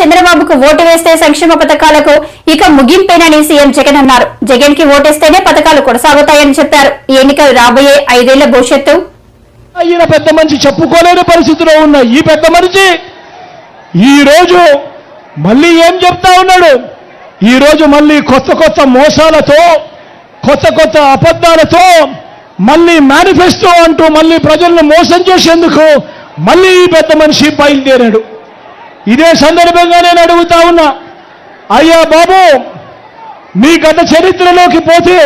చంద్రబాబుకు ఓటు వేస్తే సంక్షేమ పథకాలకు ఇక ముగింపేనని సీఎం జగన్ అన్నారు. జగన్కి ఓటేస్తేనే పథకాలు కొనసాగుతాయని చెప్పారు. ఈ ఎన్నికలు రాబోయే ఐదేళ్ళ భవిష్యత్తు. ఈయన పెద్ద మనిషి చెప్పుకోలేని పరిస్థితిలో ఉన్న ఈ పెద్ద మనిషి ఈ రోజు మళ్ళీ ఏం చెప్తా ఉన్నాడు? ఈ రోజు మళ్ళీ కొత్త కొత్త మోసాలతో కొత్త కొత్త అబద్ధాలతో మళ్ళీ మేనిఫెస్టో అంటూ మళ్ళీ ప్రజలను మోసం చేసేందుకు మళ్ళీ ఈ పెద్ద మనిషి బయలుదేరాడు. ఇదే సందర్భంగా నేను అడుగుతా ఉన్నా అయ్యా బాబు మీ గత చరిత్రలోకి పోతే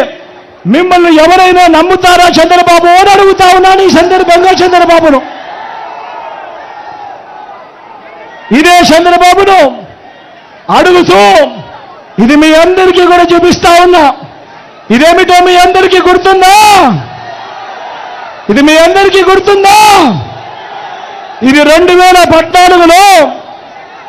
మిమ్మల్ని ఎవరైనా నమ్ముతారా చంద్రబాబు అని అడుగుతా ఉన్నాను ఈ సందర్భంగా చంద్రబాబును. ఇదే చంద్రబాబును అడుగుతూ ఇది మీ అందరికీ కూడా చూపిస్తా ఉన్నా. ఇదేమిటో మీ అందరికీ గుర్తుందా? ఇది మీ అందరికీ గుర్తుందా? ఇది రెండు వేల పద్నాలుగులో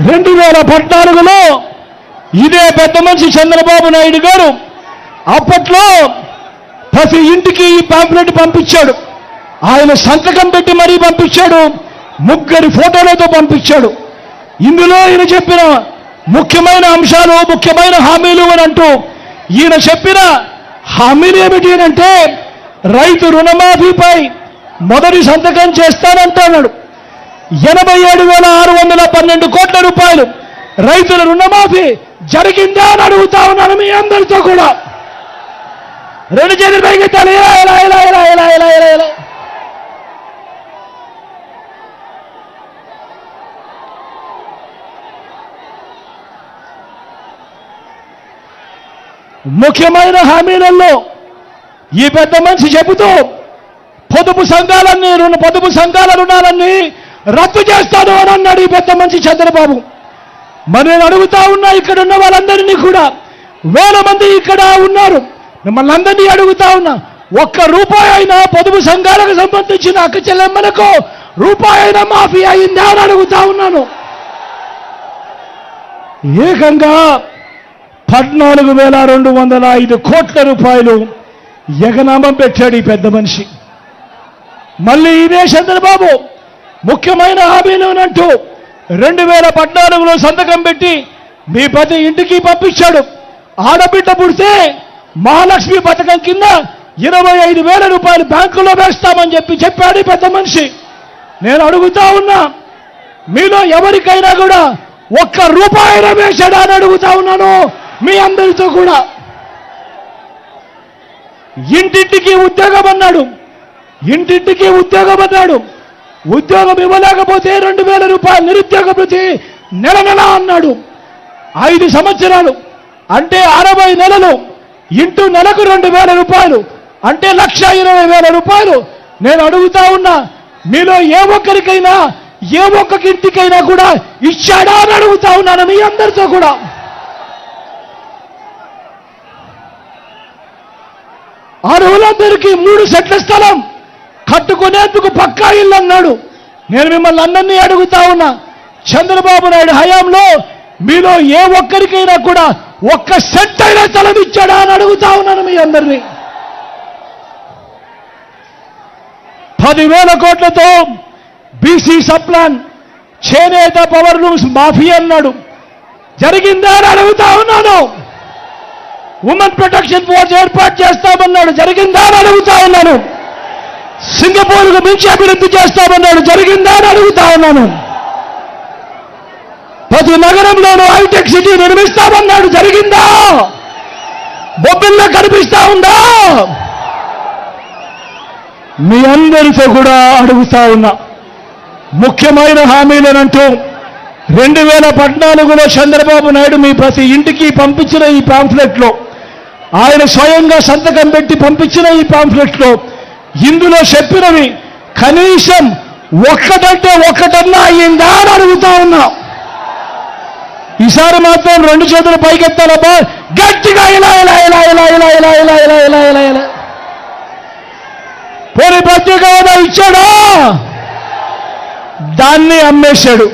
రెండు వేల పద్నాలుగులో ఇదే పెద్ద మనిషి చంద్రబాబు నాయుడు గారు అప్పట్లో ప్రతి ఇంటికి ఈ పాంప్లెట్ పంపించాడు. ఆయన సంతకం పెట్టి మరీ పంపించాడు. ముగ్గురి ఫోటోలతో పంపించాడు. ఇందులో ఈయన చెప్పిన ముఖ్యమైన అంశాలు ముఖ్యమైన హామీలు అని అంటూ ఈయన చెప్పిన హామీలు ఏమిటి అంటే రైతు రుణమాఫీపై మొదటి సంతకం చేస్తానంటున్నాడు. ఎనభై ఏడు వేల ఆరు వందల పన్నెండు కోట్ల రూపాయలు రైతుల రుణమాఫీ జరిగిందా అని అడుగుతా ఉన్నాను మీ అందరితో కూడా. రెండు చేతులు పైకెత్తాలి ఇలా ఇలా ఇలా ఇలా ఇలా ఇలా ఇలా ఇలా. ముఖ్యమైన హామీలలో ఈ పెద్ద మనిషి చెబుతూ పొదుపు సంఘాలన్నీ రుణ పొదుపు సంఘాల రుణాలన్నీ రద్దు చేస్తాను అని అన్నాడు ఈ పెద్ద మనిషి చంద్రబాబు. మరి నేను అడుగుతా ఉన్నా ఇక్కడ ఉన్న వాళ్ళందరినీ కూడా. వేల మంది ఇక్కడ ఉన్నారు. మిమ్మల్ని అందరినీ అడుగుతా ఉన్నా ఒక్క రూపాయి అయినా పొదుపు సంఘాలకు సంబంధించిన అక్క చెల్లెమ్మలకు రూపాయి అయినా మాఫీ అయిందా అని అడుగుతా ఉన్నాను. ఏకంగా పద్నాలుగు వేల రెండు వందల ఐదు కోట్ల రూపాయలు ఎగనామం పెట్టాడు ఈ పెద్ద మనిషి. మళ్ళీ ఇదే చంద్రబాబు. ముఖ్యమైన హామీలోనంటూ రెండు వేల పద్నాలుగులో సంతకం పెట్టి మీ ప్రతి ఇంటికి పంపించాడు. ఆడబిడ్డ పుడితే మహాలక్ష్మి పథకం కింద ఇరవై ఐదు వేల రూపాయలు బ్యాంకులో వేస్తామని చెప్పి చెప్పాడు పెద్ద మనిషి. నేను అడుగుతా ఉన్నా మీలో ఎవరికైనా కూడా ఒక్క రూపాయి వేశాడా అని అడుగుతా ఉన్నాను మీ అందరితో కూడా. ఇంటింటికి ఉద్యోగం అన్నాడు. ఇంటింటికి ఉద్యోగం అన్నాడు. ఉద్యోగం ఇవ్వలేకపోతే రెండు వేల రూపాయలు నిరుద్యోగ ప్రతి నెల నెల అన్నాడు. ఐదు సంవత్సరాలు. అంటే అరవై నెలలు. ఇంటూ నెలకు రెండు వేల రూపాయలు. అంటే లక్ష ఇరవై వేల రూపాయలు. నేను అడుగుతా ఉన్నా మీలో ఏ ఒక్కరికైనా ఏ ఒక్క ఇంటికైనా కూడా ఇచ్చాడా అని అడుగుతా ఉన్నాను మీ అందరితో కూడా. అర్హులందరికీ మూడు సెట్ల స్థలం. కట్టుకునేందుకు పక్కా ఇల్లు అన్నాడు నేను మిమ్మల్ని అందరినీ అడుగుతా ఉన్నా చంద్రబాబు నాయుడు హయాంలో మీలో ఏ ఒక్కరికైనా కూడా ఒక్క సెట్ అయినా స్థలం అని అడుగుతా ఉన్నాను మీ అందరినీ. పదివేల కోట్లతో బీసీ సప్లాన్ చేనేత పవర్ లూమ్స్ మాఫీ అన్నాడు. జరిగిందా అని అడుగుతా ఉన్నాను. ఉమెన్ ప్రొటెక్షన్ ఫోర్స్ ఏర్పాటు చేస్తామన్నాడు. జరిగిందా అని అడుగుతా ఉన్నాను. సింగపూర్కు మించి అభివృద్ధి చేస్తామన్నాడు. జరిగిందా అని అడుగుతా ఉన్నాను. ప్రతి నగరంలోనూ హైటెక్ సిటీ నిర్మిస్తామన్నాడు. జరిగిందా? బొబ్బిల్లో కనిపిస్తా ఉందా? మీ అందరితో కూడా అడుగుతా ఉన్నా. ముఖ్యమైన హామీలనంటూ రెండు వేల పద్నాలుగులో చంద్రబాబు నాయుడు మీ ప్రతి ఇంటికి పంపించిన ఈ పాంఫ్లెట్లో ఆయన స్వయంగా సంతకం పెట్టి పంపించిన ఈ పాంఫ్లెట్లో ఇందులో చెప్పినవి కనీసం ఒక్కటంటే ఒక్కటన్నా అయ్యిందా అని అడుగుతా ఉన్నా ఈసారి మాత్రం రెండు చేతులు పైకెత్తాలబ్బా గట్టిగా ఇలా ఇలా ఇలా ఇలా ఇలా ఇలా ఇలా ఇలా ఇలా ఇలా ఇలా పోనీ ప్రత్యేక హోదా ఇచ్చాడా దాన్ని అమ్మేశాడు